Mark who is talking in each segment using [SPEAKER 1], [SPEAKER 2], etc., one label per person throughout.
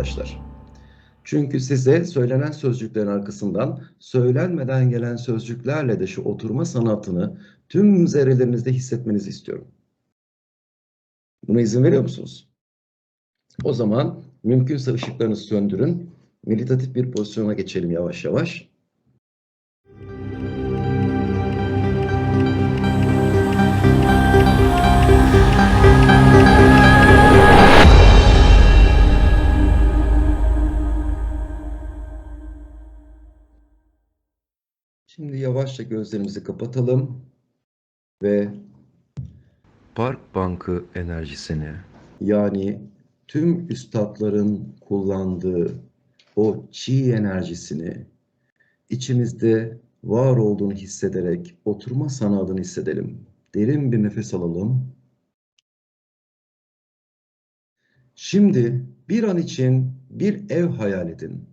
[SPEAKER 1] arkadaşlar? Çünkü size söylenen sözcüklerin arkasından söylenmeden gelen sözcüklerle de şu oturma sanatını tüm zerrelerinizde hissetmenizi istiyorum. Buna izin veriyor musunuz? O zaman mümkünse ışıklarınızı söndürün. Meditatif bir pozisyona geçelim yavaş yavaş. Yavaşça gözlerimizi kapatalım ve Park Bankı enerjisini yani tüm üstadların kullandığı o çi enerjisini içimizde var olduğunu hissederek oturma sanatını hissedelim. Derin bir nefes alalım. Şimdi bir an için bir ev hayal edin.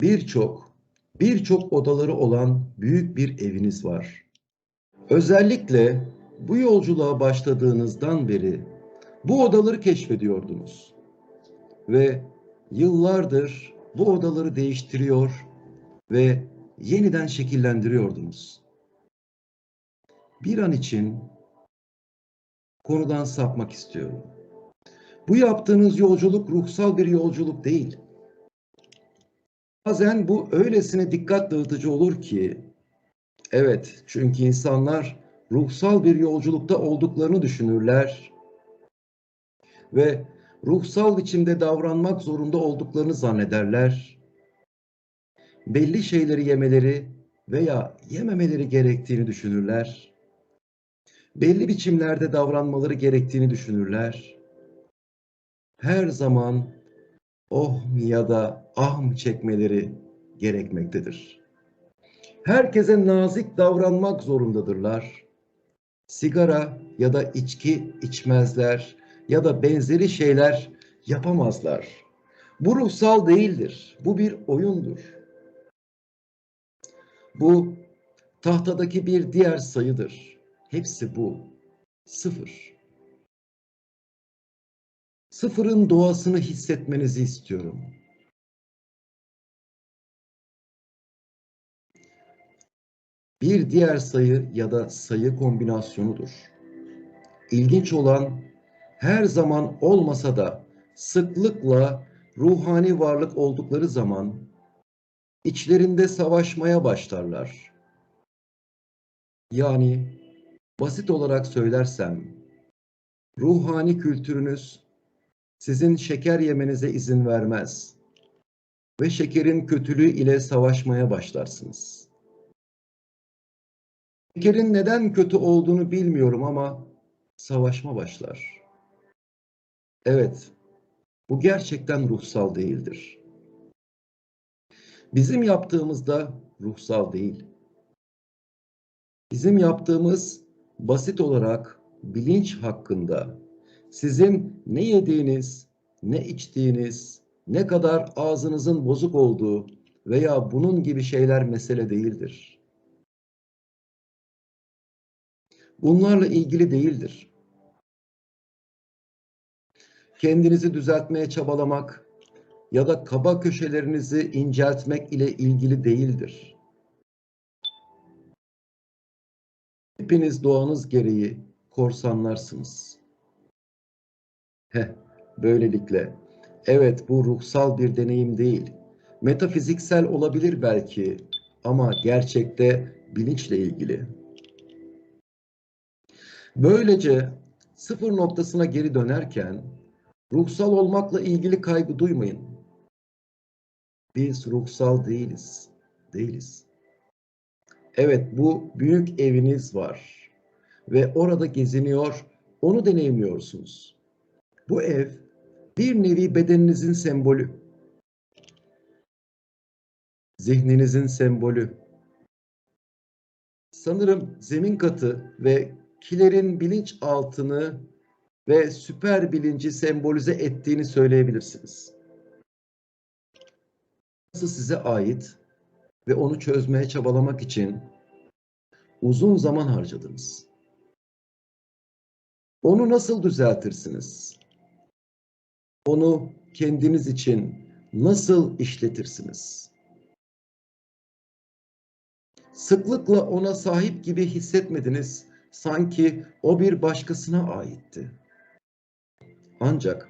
[SPEAKER 1] Birçok, birçok odaları olan büyük bir eviniz var. Özellikle bu yolculuğa başladığınızdan beri bu odaları keşfediyordunuz. Ve yıllardır bu odaları değiştiriyor ve yeniden şekillendiriyordunuz. Bir an için konudan sapmak istiyorum. Bu yaptığınız yolculuk ruhsal bir yolculuk değil. Bazen bu öylesine dikkat dağıtıcı olur ki, evet çünkü insanlar ruhsal bir yolculukta olduklarını düşünürler ve ruhsal biçimde davranmak zorunda olduklarını zannederler. Belli şeyleri yemeleri veya yememeleri gerektiğini düşünürler. Belli biçimlerde davranmaları gerektiğini düşünürler. Her zaman oh ya da ah mı çekmeleri gerekmektedir. Herkese nazik davranmak zorundadırlar. Sigara ya da içki içmezler ya da benzeri şeyler yapamazlar. Bu ruhsal değildir. Bu bir oyundur. Bu tahtadaki bir diğer sayıdır. Hepsi bu. Sıfır. Sıfırın doğasını hissetmenizi istiyorum. Bir diğer sayı ya da sayı kombinasyonudur. İlginç olan her zaman olmasa da sıklıkla ruhani varlık oldukları zaman içlerinde savaşmaya başlarlar. Yani basit olarak söylersem ruhani kültürünüz sizin şeker yemenize izin vermez ve şekerin kötülüğü ile savaşmaya başlarsınız. Şekerin neden kötü olduğunu bilmiyorum ama savaşma başlar. Evet, bu gerçekten ruhsal değildir. Bizim yaptığımızda ruhsal değil. Bizim yaptığımız basit olarak bilinç hakkında sizin ne yediğiniz, ne içtiğiniz, ne kadar ağzınızın bozuk olduğu veya bunun gibi şeyler mesele değildir. Bunlarla ilgili değildir. Kendinizi düzeltmeye çabalamak ya da kaba köşelerinizi inceltmek ile ilgili değildir. Hepiniz doğanız gereği korsanlarsınız. Heh, böylelikle. Evet bu ruhsal bir deneyim değil. Metafiziksel olabilir belki ama gerçekte bilinçle ilgili. Böylece sıfır noktasına geri dönerken ruhsal olmakla ilgili kaygı duymayın. Biz ruhsal değiliz. Değiliz. Evet bu büyük eviniz var ve orada geziniyor, onu deneyimliyorsunuz. Bu ev bir nevi bedeninizin sembolü. Zihninizin sembolü. Sanırım zemin katı ve kilerin bilinç altını ve süper bilinci sembolize ettiğini söyleyebilirsiniz. Nasıl size ait ve onu çözmeye çabalamak için uzun zaman harcadınız. Onu nasıl düzeltirsiniz? onu kendiniz için nasıl işletirsiniz? Sıklıkla ona sahip gibi hissetmediniz. Sanki o bir başkasına aitti. Ancak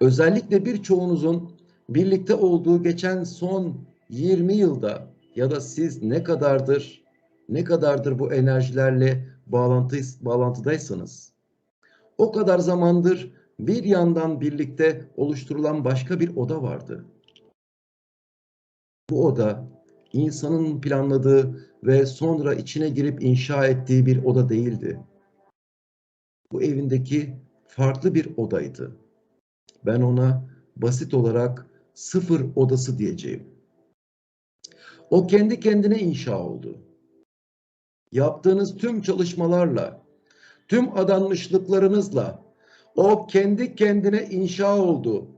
[SPEAKER 1] özellikle birçoğunuzun birlikte olduğu geçen son 20 yılda ya da siz ne kadardır ne kadardır bu enerjilerle bağlantı bağlantıdaysanız o kadar zamandır bir yandan birlikte oluşturulan başka bir oda vardı. Bu oda insanın planladığı ve sonra içine girip inşa ettiği bir oda değildi. Bu evindeki farklı bir odaydı. Ben ona basit olarak sıfır odası diyeceğim. O kendi kendine inşa oldu. Yaptığınız tüm çalışmalarla, tüm adanmışlıklarınızla o kendi kendine inşa oldu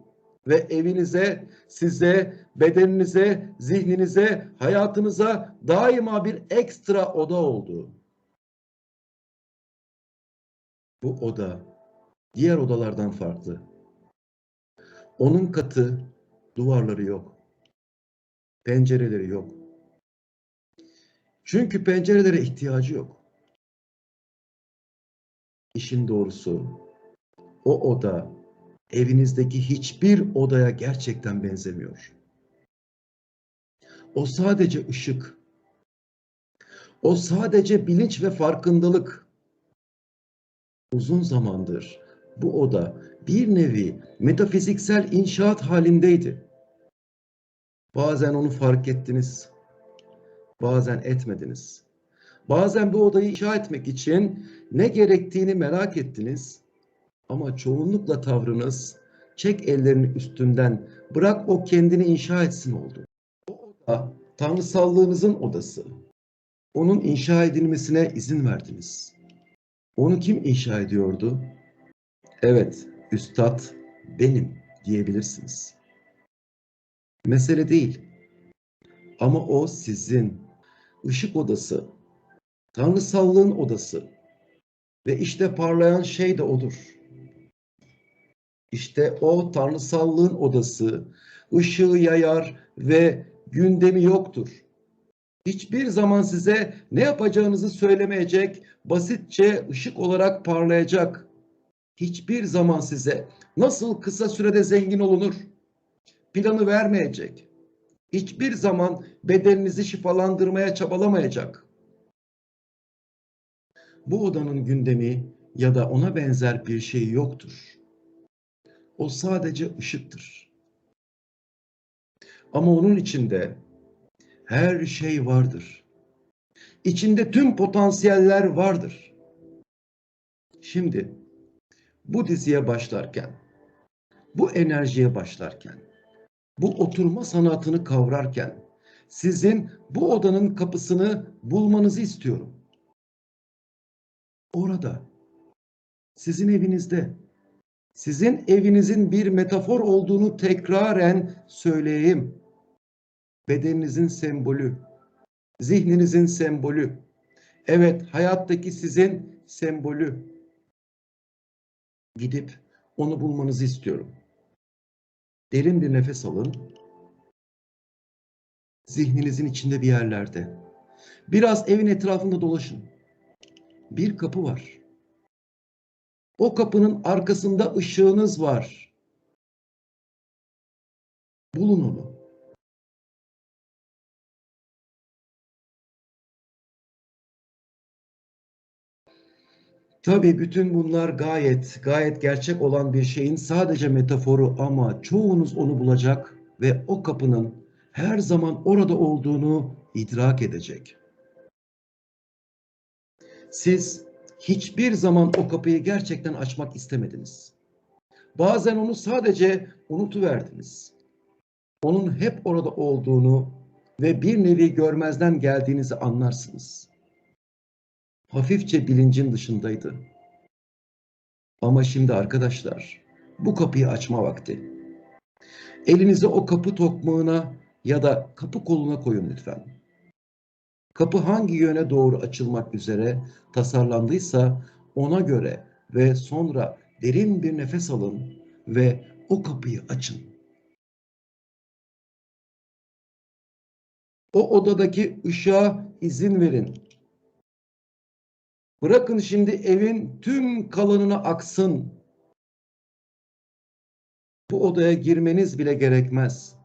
[SPEAKER 1] ve evinize, size, bedeninize, zihninize, hayatınıza daima bir ekstra oda oldu. Bu oda diğer odalardan farklı. Onun katı duvarları yok. Pencereleri yok. Çünkü pencerelere ihtiyacı yok. İşin doğrusu o oda evinizdeki hiçbir odaya gerçekten benzemiyor. O sadece ışık. O sadece bilinç ve farkındalık. Uzun zamandır bu oda bir nevi metafiziksel inşaat halindeydi. Bazen onu fark ettiniz, bazen etmediniz. Bazen bu odayı inşa etmek için ne gerektiğini merak ettiniz ama çoğunlukla tavrınız çek ellerini üstünden bırak o kendini inşa etsin oldu. Oda tanrısallığınızın odası. Onun inşa edilmesine izin verdiniz. Onu kim inşa ediyordu? Evet, üstad benim diyebilirsiniz. Mesele değil. Ama o sizin ışık odası, tanrısallığın odası ve işte parlayan şey de odur. İşte o tanrısallığın odası ışığı yayar ve gündemi yoktur. Hiçbir zaman size ne yapacağınızı söylemeyecek, basitçe ışık olarak parlayacak. Hiçbir zaman size nasıl kısa sürede zengin olunur planı vermeyecek. Hiçbir zaman bedeninizi şifalandırmaya çabalamayacak. Bu odanın gündemi ya da ona benzer bir şey yoktur. O sadece ışıktır. Ama onun içinde her şey vardır. İçinde tüm potansiyeller vardır. Şimdi bu diziye başlarken, bu enerjiye başlarken, bu oturma sanatını kavrarken sizin bu odanın kapısını bulmanızı istiyorum. Orada, sizin evinizde, sizin evinizin bir metafor olduğunu tekraren söyleyeyim. Bedeninizin sembolü, zihninizin sembolü. Evet, hayattaki sizin sembolü. Gidip onu bulmanızı istiyorum. Derin bir nefes alın. Zihninizin içinde bir yerlerde. Biraz evin etrafında dolaşın. Bir kapı var. O kapının arkasında ışığınız var. Bulun onu. Tabii bütün bunlar gayet, gayet gerçek olan bir şeyin sadece metaforu ama çoğunuz onu bulacak ve o kapının her zaman orada olduğunu idrak edecek. Siz hiçbir zaman o kapıyı gerçekten açmak istemediniz. Bazen onu sadece unutuverdiniz. Onun hep orada olduğunu ve bir nevi görmezden geldiğinizi anlarsınız. Hafifçe bilincin dışındaydı. Ama şimdi arkadaşlar, bu kapıyı açma vakti. Elinizi o kapı tokmağına ya da kapı koluna koyun lütfen. Kapı hangi yöne doğru açılmak üzere tasarlandıysa ona göre ve sonra derin bir nefes alın ve o kapıyı açın. O odadaki ışığa izin verin. Bırakın şimdi evin tüm kalanına aksın. Bu odaya girmeniz bile gerekmez.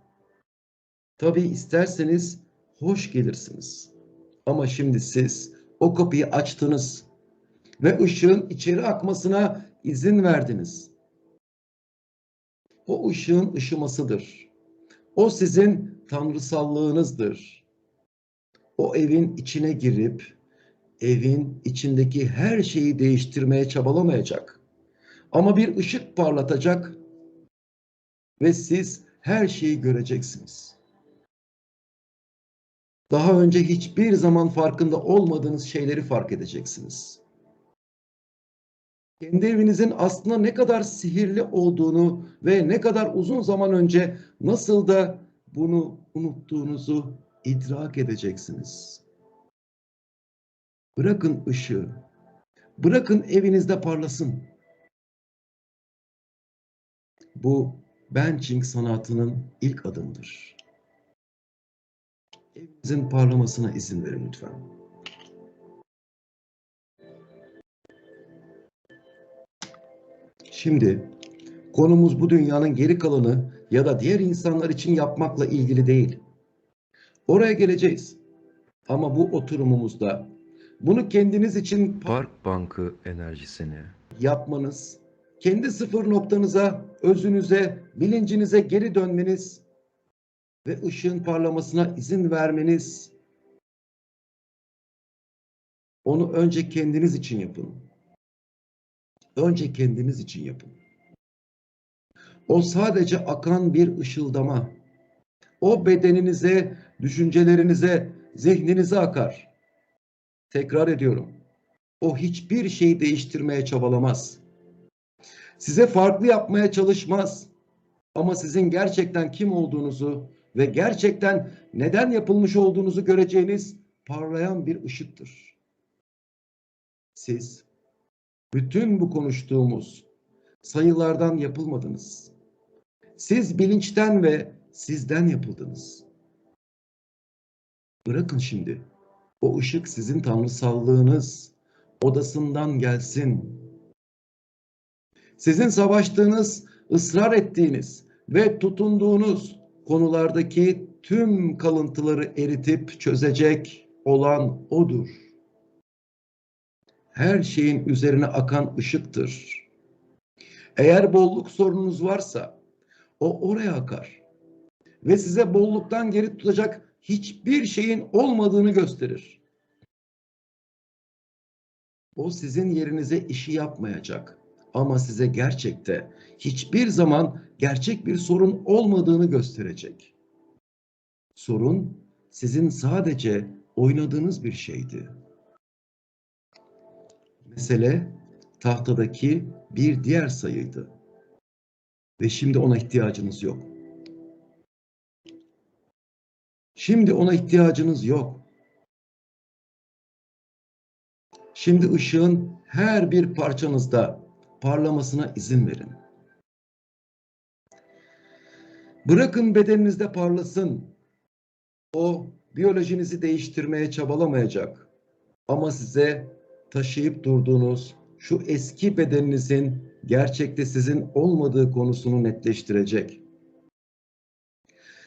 [SPEAKER 1] Tabii isterseniz hoş gelirsiniz. Ama şimdi siz o kapıyı açtınız ve ışığın içeri akmasına izin verdiniz. O ışığın ışımasıdır. O sizin tanrısallığınızdır. O evin içine girip evin içindeki her şeyi değiştirmeye çabalamayacak. Ama bir ışık parlatacak ve siz her şeyi göreceksiniz. Daha önce hiçbir zaman farkında olmadığınız şeyleri fark edeceksiniz. Kendi evinizin aslında ne kadar sihirli olduğunu ve ne kadar uzun zaman önce nasıl da bunu unuttuğunuzu idrak edeceksiniz. Bırakın ışığı. Bırakın evinizde parlasın. Bu benching sanatının ilk adımıdır. Evinizin parlamasına izin verin lütfen. Şimdi konumuz bu dünyanın geri kalanı ya da diğer insanlar için yapmakla ilgili değil. Oraya geleceğiz. Ama bu oturumumuzda bunu kendiniz için
[SPEAKER 2] Park Bankı enerjisini
[SPEAKER 1] yapmanız, kendi sıfır noktanıza, özünüze, bilincinize geri dönmeniz ve ışığın parlamasına izin vermeniz, onu önce kendiniz için yapın. Önce kendiniz için yapın. O sadece akan bir ışıldama. O bedeninize, düşüncelerinize, zihninize akar. Tekrar ediyorum. O hiçbir şeyi değiştirmeye çabalamaz. Size farklı yapmaya çalışmaz. Ama sizin gerçekten kim olduğunuzu ve gerçekten neden yapılmış olduğunuzu göreceğiniz parlayan bir ışıktır. Siz bütün bu konuştuğumuz sayılardan yapılmadınız. Siz bilinçten ve sizden yapıldınız. Bırakın şimdi o ışık sizin tanrısallığınız odasından gelsin. Sizin savaştığınız, ısrar ettiğiniz ve tutunduğunuz konulardaki tüm kalıntıları eritip çözecek olan odur. Her şeyin üzerine akan ışıktır. Eğer bolluk sorununuz varsa o oraya akar ve size bolluktan geri tutacak hiçbir şeyin olmadığını gösterir. O sizin yerinize işi yapmayacak ama size gerçekte hiçbir zaman gerçek bir sorun olmadığını gösterecek. Sorun sizin sadece oynadığınız bir şeydi. Mesele tahtadaki bir diğer sayıydı. Ve şimdi ona ihtiyacınız yok. Şimdi ona ihtiyacınız yok. Şimdi ışığın her bir parçanızda parlamasına izin verin. Bırakın bedeninizde parlasın. O biyolojinizi değiştirmeye çabalamayacak. Ama size taşıyıp durduğunuz şu eski bedeninizin gerçekte sizin olmadığı konusunu netleştirecek.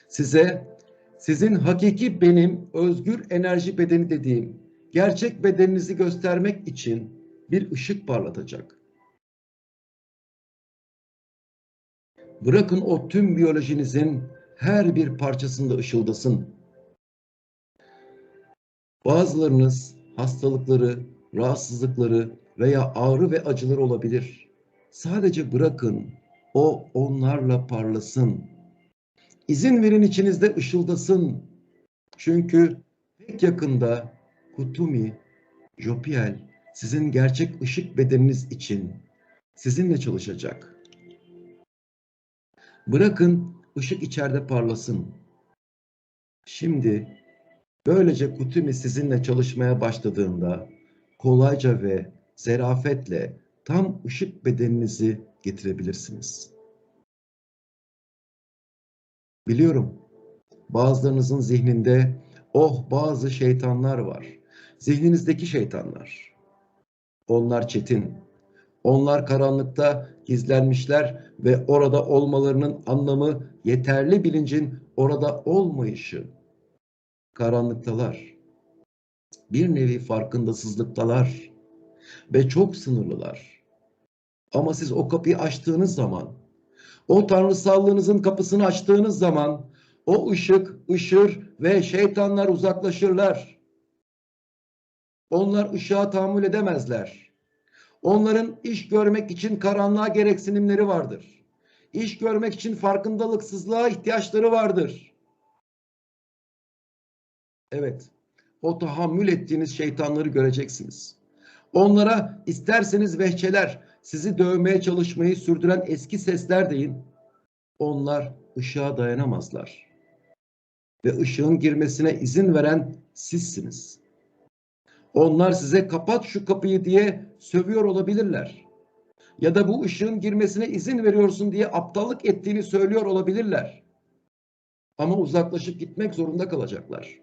[SPEAKER 1] Size sizin hakiki benim özgür enerji bedeni dediğim gerçek bedeninizi göstermek için bir ışık parlatacak. Bırakın o tüm biyolojinizin her bir parçasında ışıldasın. Bazılarınız hastalıkları, rahatsızlıkları veya ağrı ve acılar olabilir. Sadece bırakın o onlarla parlasın. İzin verin içinizde ışıldasın. Çünkü pek yakında Kutumi, Jopiel sizin gerçek ışık bedeniniz için sizinle çalışacak. Bırakın ışık içeride parlasın. Şimdi böylece Kutumi sizinle çalışmaya başladığında kolayca ve zerafetle tam ışık bedeninizi getirebilirsiniz. Biliyorum. Bazılarınızın zihninde oh bazı şeytanlar var. Zihninizdeki şeytanlar. Onlar çetin. Onlar karanlıkta gizlenmişler ve orada olmalarının anlamı yeterli bilincin orada olmayışı. Karanlıktalar. Bir nevi farkındasızlıktalar ve çok sınırlılar. Ama siz o kapıyı açtığınız zaman, o tanrısallığınızın kapısını açtığınız zaman o ışık ışır ve şeytanlar uzaklaşırlar. Onlar ışığa tahammül edemezler. Onların iş görmek için karanlığa gereksinimleri vardır. İş görmek için farkındalıksızlığa ihtiyaçları vardır. Evet, o tahammül ettiğiniz şeytanları göreceksiniz. Onlara isterseniz vehçeler, sizi dövmeye çalışmayı sürdüren eski sesler deyin. Onlar ışığa dayanamazlar. Ve ışığın girmesine izin veren sizsiniz. Onlar size kapat şu kapıyı diye sövüyor olabilirler. Ya da bu ışığın girmesine izin veriyorsun diye aptallık ettiğini söylüyor olabilirler. Ama uzaklaşıp gitmek zorunda kalacaklar.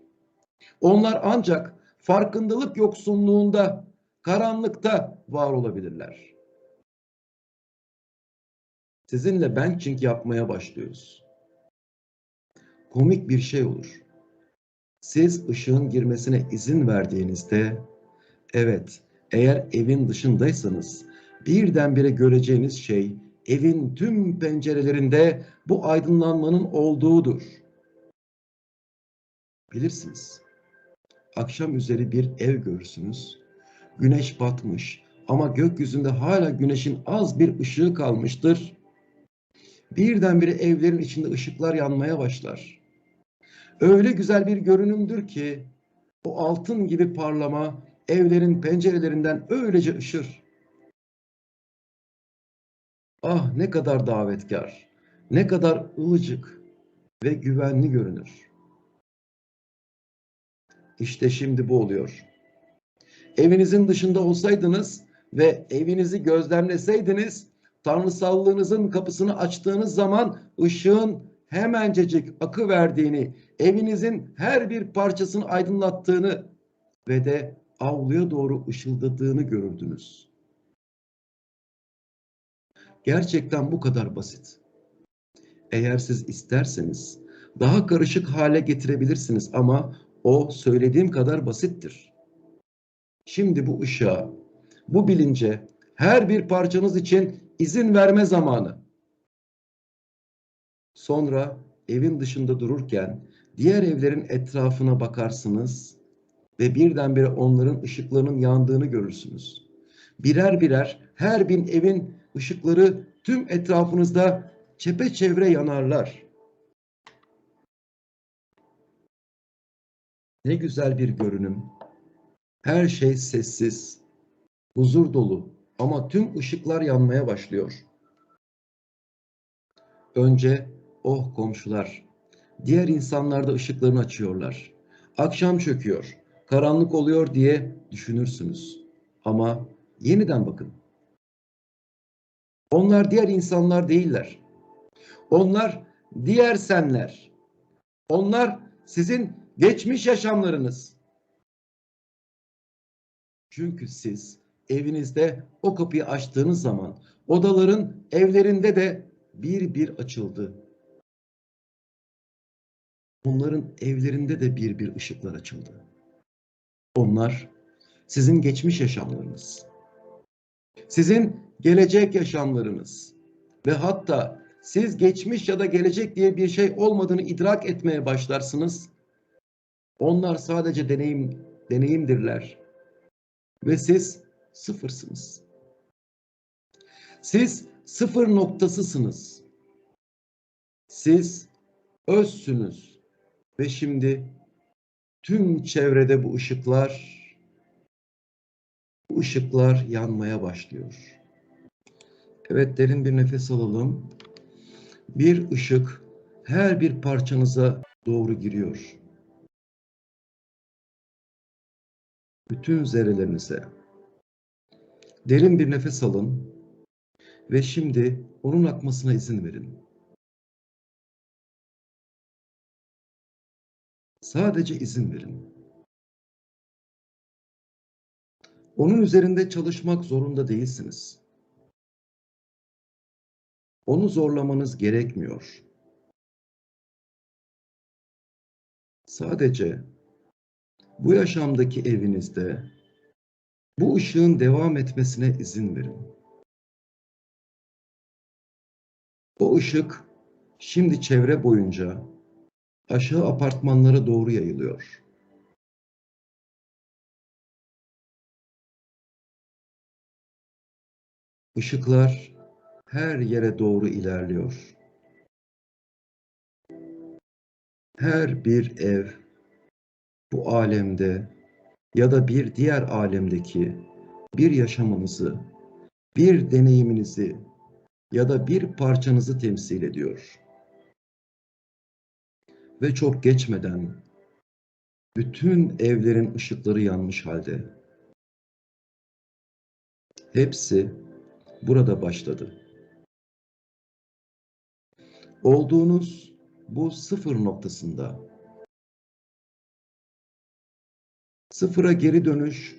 [SPEAKER 1] Onlar ancak farkındalık yoksunluğunda, karanlıkta var olabilirler. Sizinle benching yapmaya başlıyoruz. Komik bir şey olur. Siz ışığın girmesine izin verdiğinizde, evet, eğer evin dışındaysanız birdenbire göreceğiniz şey evin tüm pencerelerinde bu aydınlanmanın olduğudur. Bilirsiniz. Akşam üzeri bir ev görürsünüz. Güneş batmış ama gökyüzünde hala güneşin az bir ışığı kalmıştır. Birdenbire evlerin içinde ışıklar yanmaya başlar. Öyle güzel bir görünümdür ki o altın gibi parlama evlerin pencerelerinden öylece ışır. Ah ne kadar davetkar, ne kadar ılıcık ve güvenli görünür. İşte şimdi bu oluyor. Evinizin dışında olsaydınız ve evinizi gözlemleseydiniz, tanrısallığınızın kapısını açtığınız zaman ışığın hemencecik akı verdiğini, evinizin her bir parçasını aydınlattığını ve de avluya doğru ışıldadığını görürdünüz. Gerçekten bu kadar basit. Eğer siz isterseniz daha karışık hale getirebilirsiniz ama o söylediğim kadar basittir. Şimdi bu ışığa, bu bilince her bir parçanız için izin verme zamanı. Sonra evin dışında dururken diğer evlerin etrafına bakarsınız ve birdenbire onların ışıklarının yandığını görürsünüz. Birer birer her bin evin ışıkları tüm etrafınızda çepeçevre yanarlar. Ne güzel bir görünüm. Her şey sessiz, huzur dolu ama tüm ışıklar yanmaya başlıyor. Önce oh komşular, diğer insanlar da ışıklarını açıyorlar. Akşam çöküyor, karanlık oluyor diye düşünürsünüz. Ama yeniden bakın. Onlar diğer insanlar değiller. Onlar diğer senler. Onlar sizin geçmiş yaşamlarınız. Çünkü siz evinizde o kapıyı açtığınız zaman odaların evlerinde de bir bir açıldı. Onların evlerinde de bir bir ışıklar açıldı. Onlar sizin geçmiş yaşamlarınız. Sizin gelecek yaşamlarınız ve hatta siz geçmiş ya da gelecek diye bir şey olmadığını idrak etmeye başlarsınız. Onlar sadece deneyim deneyimdirler. Ve siz sıfırsınız. Siz sıfır noktasısınız. Siz özsünüz. Ve şimdi tüm çevrede bu ışıklar bu ışıklar yanmaya başlıyor. Evet derin bir nefes alalım. Bir ışık her bir parçanıza doğru giriyor. Bütün zerrelerinize. Derin bir nefes alın ve şimdi onun akmasına izin verin. Sadece izin verin. Onun üzerinde çalışmak zorunda değilsiniz. Onu zorlamanız gerekmiyor. Sadece bu yaşamdaki evinizde bu ışığın devam etmesine izin verin. O ışık şimdi çevre boyunca aşağı apartmanlara doğru yayılıyor. Işıklar her yere doğru ilerliyor. Her bir ev bu alemde ya da bir diğer alemdeki bir yaşamınızı, bir deneyiminizi ya da bir parçanızı temsil ediyor. Ve çok geçmeden bütün evlerin ışıkları yanmış halde. Hepsi burada başladı. Olduğunuz bu sıfır noktasında sıfıra geri dönüş,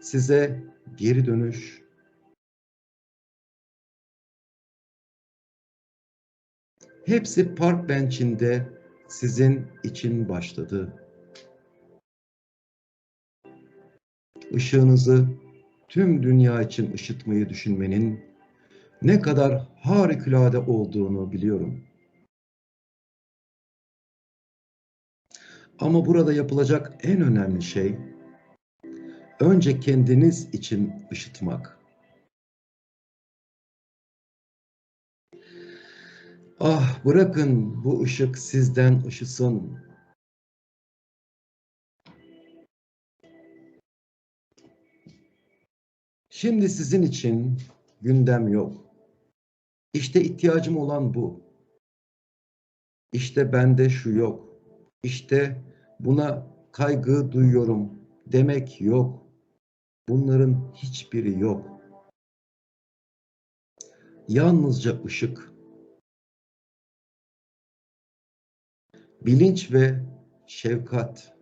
[SPEAKER 1] size geri dönüş, hepsi park bench'inde sizin için başladı. Işığınızı tüm dünya için ışıtmayı düşünmenin ne kadar harikulade olduğunu biliyorum. Ama burada yapılacak en önemli şey önce kendiniz için ışıtmak. Ah bırakın bu ışık sizden ışısın. Şimdi sizin için gündem yok. İşte ihtiyacım olan bu. İşte bende şu yok. İşte buna kaygı duyuyorum demek yok. Bunların hiçbiri yok. Yalnızca ışık. Bilinç ve şefkat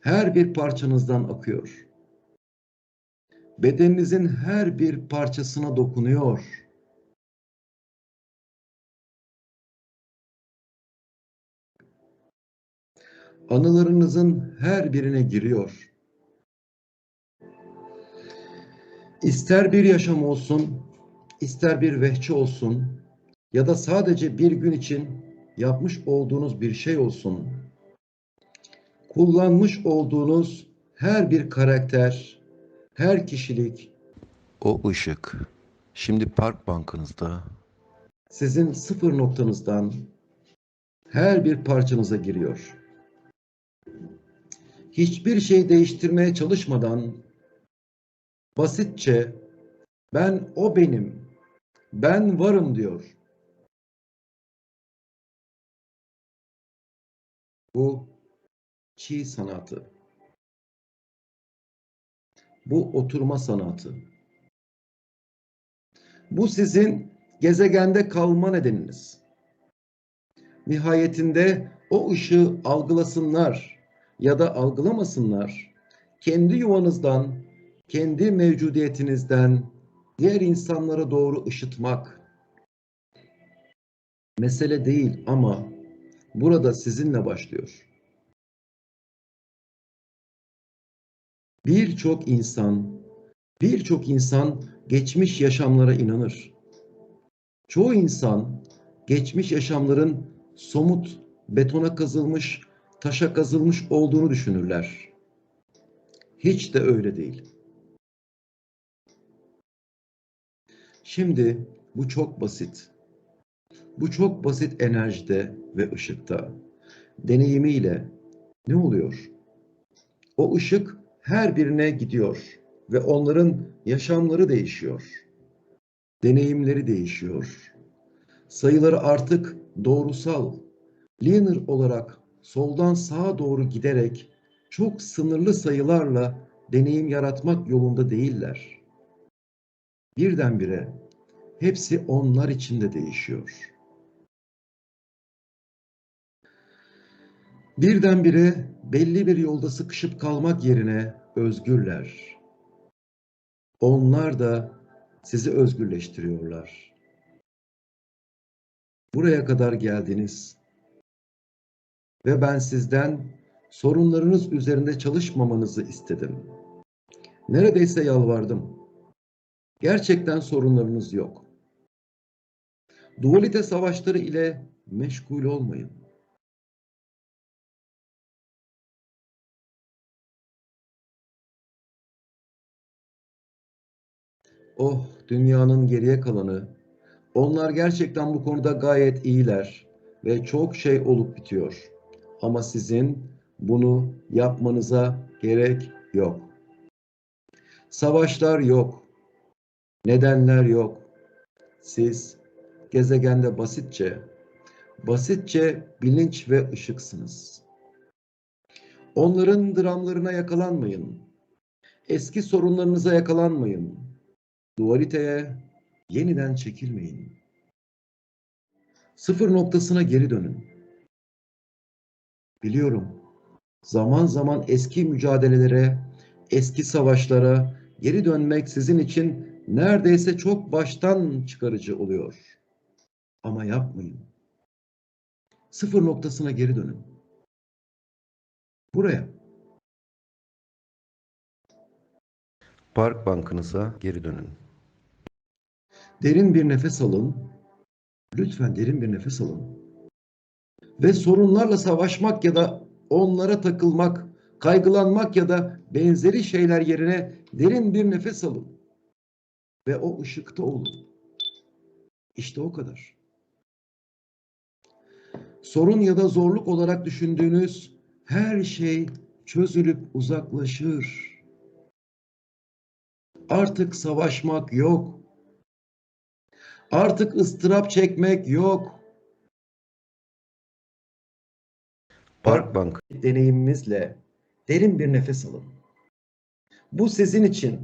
[SPEAKER 1] her bir parçanızdan akıyor. Bedeninizin her bir parçasına dokunuyor. Anılarınızın her birine giriyor. İster bir yaşam olsun, ister bir vehçi olsun ya da sadece bir gün için yapmış olduğunuz bir şey olsun. Kullanmış olduğunuz her bir karakter, her kişilik
[SPEAKER 2] O ışık şimdi park bankınızda
[SPEAKER 1] sizin sıfır noktanızdan her bir parçanıza giriyor. Hiçbir şey değiştirmeye çalışmadan basitçe ben o benim, ben varım diyor. Bu çi sanatı. Bu oturma sanatı. Bu sizin gezegende kalma nedeniniz. Nihayetinde o ışığı algılasınlar ya da algılamasınlar. Kendi yuvanızdan, kendi mevcudiyetinizden diğer insanlara doğru ışıtmak mesele değil ama burada sizinle başlıyor. Birçok insan, birçok insan geçmiş yaşamlara inanır. Çoğu insan geçmiş yaşamların somut, betona kazılmış, taşa kazılmış olduğunu düşünürler. Hiç de öyle değil. Şimdi bu çok basit. Bu çok basit enerjide ve ışıkta, deneyimiyle ne oluyor? O ışık her birine gidiyor ve onların yaşamları değişiyor. Deneyimleri değişiyor. Sayıları artık doğrusal, linear olarak soldan sağa doğru giderek çok sınırlı sayılarla deneyim yaratmak yolunda değiller. Birdenbire hepsi onlar içinde değişiyor. Birdenbire belli bir yolda sıkışıp kalmak yerine özgürler. Onlar da sizi özgürleştiriyorlar. Buraya kadar geldiniz ve ben sizden sorunlarınız üzerinde çalışmamanızı istedim. Neredeyse yalvardım. Gerçekten sorunlarınız yok. Dualite savaşları ile meşgul olmayın. Oh, dünyanın geriye kalanı. Onlar gerçekten bu konuda gayet iyiler ve çok şey olup bitiyor. Ama sizin bunu yapmanıza gerek yok. Savaşlar yok. Nedenler yok. Siz gezegende basitçe, basitçe bilinç ve ışıksınız. Onların dramlarına yakalanmayın. Eski sorunlarınıza yakalanmayın. Dualiteye yeniden çekilmeyin. Sıfır noktasına geri dönün. Biliyorum. Zaman zaman eski mücadelelere, eski savaşlara geri dönmek sizin için neredeyse çok baştan çıkarıcı oluyor. Ama yapmayın. Sıfır noktasına geri dönün. Buraya.
[SPEAKER 2] Park bankınıza geri dönün.
[SPEAKER 1] Derin bir nefes alın. Lütfen derin bir nefes alın. Ve sorunlarla savaşmak ya da onlara takılmak, kaygılanmak ya da benzeri şeyler yerine derin bir nefes alın. Ve o ışıkta olun. İşte o kadar. Sorun ya da zorluk olarak düşündüğünüz her şey çözülüp uzaklaşır. Artık savaşmak yok. Artık ıstırap çekmek yok.
[SPEAKER 2] Park bank
[SPEAKER 1] deneyimimizle derin bir nefes alın. Bu sizin için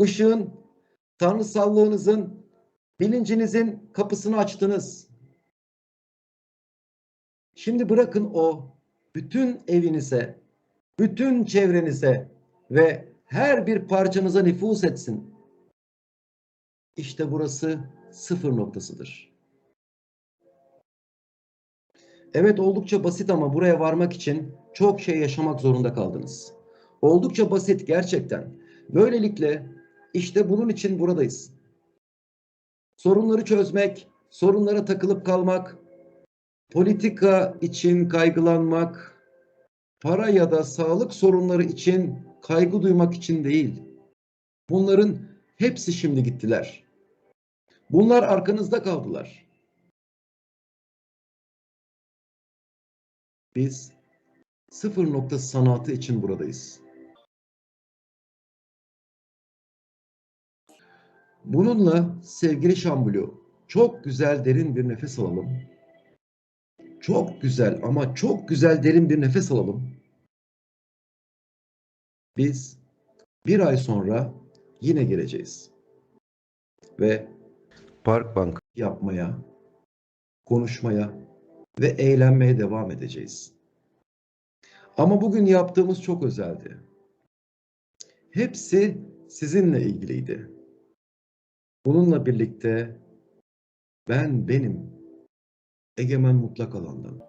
[SPEAKER 1] ışığın, tanrısallığınızın, bilincinizin kapısını açtınız. Şimdi bırakın o bütün evinize, bütün çevrenize ve her bir parçanıza nüfuz etsin. İşte burası sıfır noktasıdır. Evet oldukça basit ama buraya varmak için çok şey yaşamak zorunda kaldınız. Oldukça basit gerçekten. Böylelikle işte bunun için buradayız. Sorunları çözmek, sorunlara takılıp kalmak, politika için kaygılanmak, para ya da sağlık sorunları için kaygı duymak için değil. Bunların hepsi şimdi gittiler. Bunlar arkanızda kaldılar. Biz sıfır nokta sanatı için buradayız. Bununla sevgili Şambulu çok güzel derin bir nefes alalım. Çok güzel ama çok güzel derin bir nefes alalım. Biz bir ay sonra yine geleceğiz. Ve
[SPEAKER 2] Park bank
[SPEAKER 1] yapmaya, konuşmaya ve eğlenmeye devam edeceğiz. Ama bugün yaptığımız çok özeldi. Hepsi sizinle ilgiliydi. Bununla birlikte ben benim egemen mutlak alandan.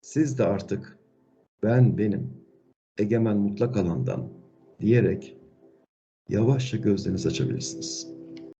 [SPEAKER 1] Siz de artık ben benim egemen mutlak alandan diyerek yavaşça gözlerinizi açabilirsiniz.